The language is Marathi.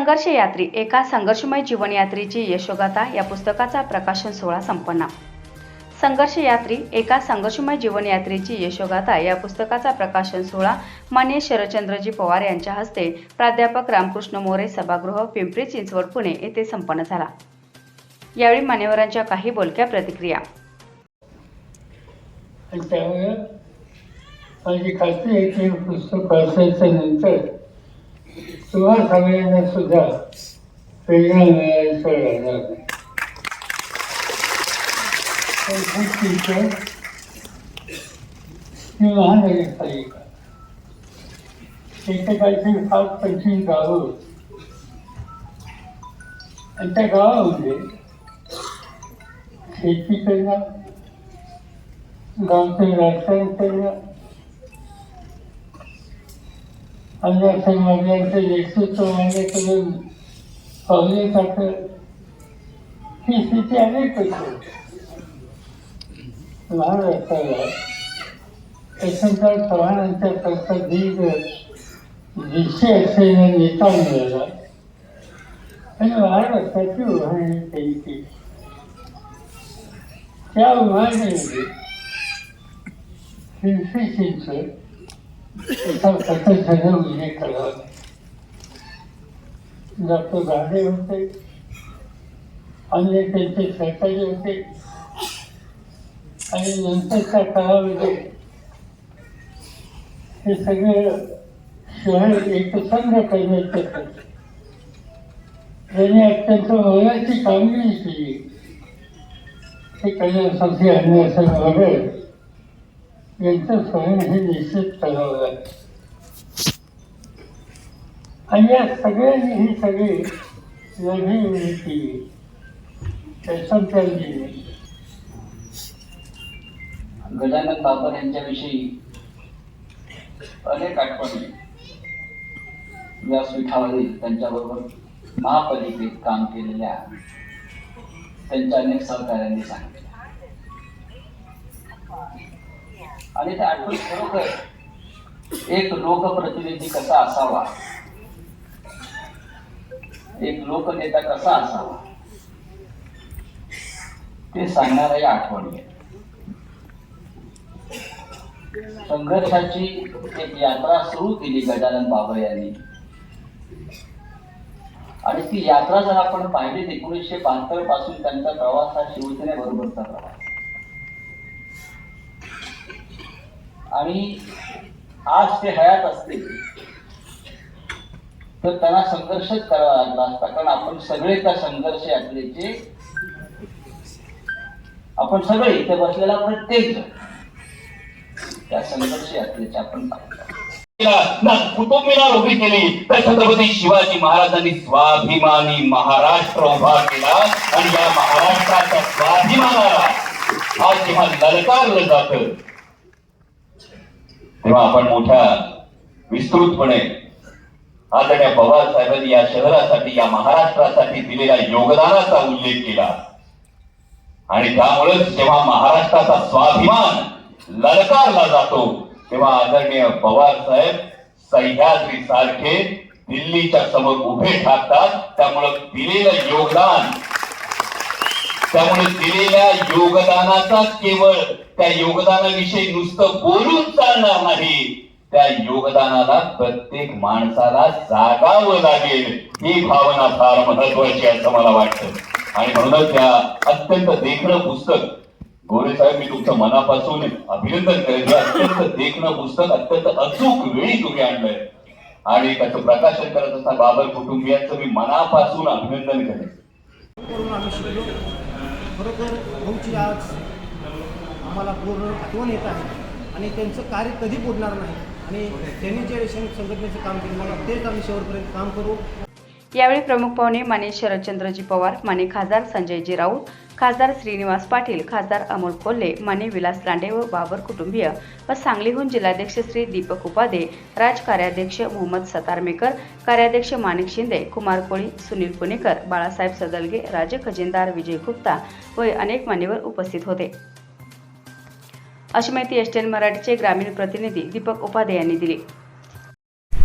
संघर्ष यात्री एका संघर्षमय जीवनयात्रीची यशोगाथा या पुस्तकाचा प्रकाशन सोहळा संपन्न. संघर्ष यात्री एका संघर्षमय जीवनयात्रेची यशोगाथा या पुस्तकाचा प्रकाशन सोहळा मान्य शरदचंद्रजी पवार यांच्या हस्ते प्राध्यापक रामकृष्ण मोरे सभागृह पिंपरी चिंचवड पुणे येथे संपन्न झाला. यावेळी मान्यवरांच्या काही बोलक्या प्रतिक्रिया. माझी खात्री आहे की पुस्तक वाचायच्या नंतर तुम्हा सगळ्यांना सुद्धा प्रेरणा मिळायचं राहणार नाही ही महानगरपालिका इथे काहीतरी पाच पंचवीस गावं होती. आणि त्या गावामध्ये शेती करणं गावचं राजकारण करणं आमच्या समाजाचं नेतृत्व मान्य करून पावले टाकणं ही स्थिती अनेक होती महाराष्ट्राला यशवंतराव चव्हाणांच्या करता दीर्घ दीडशे असलेला नेता मिळाला आणि महाराष्ट्राची उभारणी त्यांनी केली त्या उभारणीमध्ये पिंपरी चिंचवड एका प्रकल्पाचा उल्लेख करावा डॉक्टर गाडे होते. अन्य त्यांचे सहकारी होते आणि नंतरच्या काळामध्ये हे सगळं शहर एकसंघ करण्याचे त्यांनी अत्यंत मनाची कामगिरी केली हे करण्यासाठी अन्यासन वगैरे यांचं स्वयं हे निश्चित ठरवलं. आणि या सगळ्यांनी ही सगळी लढी उभी केली. यशवंतरावजींनी गजानन बाबर यांच्याविषयी अनेक आठवणी. व्यासपीठावरील त्यांच्याबरोबर महापालिकेत काम केलेल्या त्यांच्या अनेक सहकाऱ्यांनी सांगितले. आणि त्या आठवण खरोखर एक लोकप्रतिनिधी कसा असावा? एक लोकनेता कसा असावा? ते सांगणाऱ्या या आठवणी संघर्षाची एक यात्रा सुरू केली गजानन बाबर यांनी. आणि ती यात्रा जर आपण पाहिली एकोणीसशे बहात्तरपासून त्यांचा प्रवास हा शिवसेनेबरोबरचा प्रवास. आणि आज ते हयात असते तर त्यांना संघर्षच करावा लागला असता. कारण आपण सगळे त्या संघर्ष यातलेचे आपण सगळे इथे बसलेला प्रत्येक जण त्या संघर्ष यातलेचे आपण पाहिलं कुटुंबीला उभी केली तर छत्रपती शिवाजी महाराजांनी स्वाभिमानी महाराष्ट्र उभा केला आणि या महाराष्ट्राच्या स्वाभिमानाला आज जेव्हा ललकारलं जात तेव्हा आपण मोठ्या विस्तृतपणे आदरणीय पवार साहेबांनी या शहरासाठी या महाराष्ट्रासाठी दिलेल्या योगदानाचा उल्लेख केला. आणि त्यामुळेच जेव्हा महाराष्ट्राचा स्वाभिमान ललकारला जातो तेव्हा आदरणीय पवार साहेब सह्याद्री सारखे दिल्लीच्या समोर उभे ठाकतात. त्यामुळं दिलेलं योगदान त्यामुळे दिलेल्या योगदानाचा केवळ त्या योगदानाविषयी नुसतं बोलून चालणार नाही. त्या योगदानाला प्रत्येक माणसाला जागावं लागेल. ही भावना फार महत्वाची असं मला वाटतं. आणि म्हणूनच त्या अत्यंत देखणं पुस्तक गोरे साहेब मी तुमचं मनापासून अभिनंदन करेन. अत्यंत देखणं पुस्तक अत्यंत अचूक वेळी तुम्ही आणलंय. आणि त्याचं प्रकाशन करत असताना बाबर कुटुंबियांचं मी मनापासून अभिनंदन करेन. खरोखर भाऊची आज आम्हाला पूर्ण आठवण येत आहे आणि त्यांचं कार्य कधी बोलणार नाही. आणि त्यांनी जे संघटनेचं काम केलं मला तेच आम्ही शेवटपर्यंत काम करू. यावेळी प्रमुख पाहुणे माने शरदचंद्रजी पवार माने खासदार संजयजी राऊत खासदार श्रीनिवास पाटील खासदार अमोल कोल्हे माने विलास लांडे व बाबर कुटुंबीय व सांगलीहून जिल्हाध्यक्ष श्री दीपक उपाधे राज कार्याध्यक्ष मोहम्मद सतारमेकर कार्याध्यक्ष माणिक शिंदे कुमार कोळी सुनील पुणेकर बाळासाहेब सदलगे राजे खजिनदार विजय गुप्ता व अनेक मान्यवर उपस्थित होते. अशी माहिती एस एन मराठीचे ग्रामीण प्रतिनिधी दीपक उपाध्ये यांनी दिली.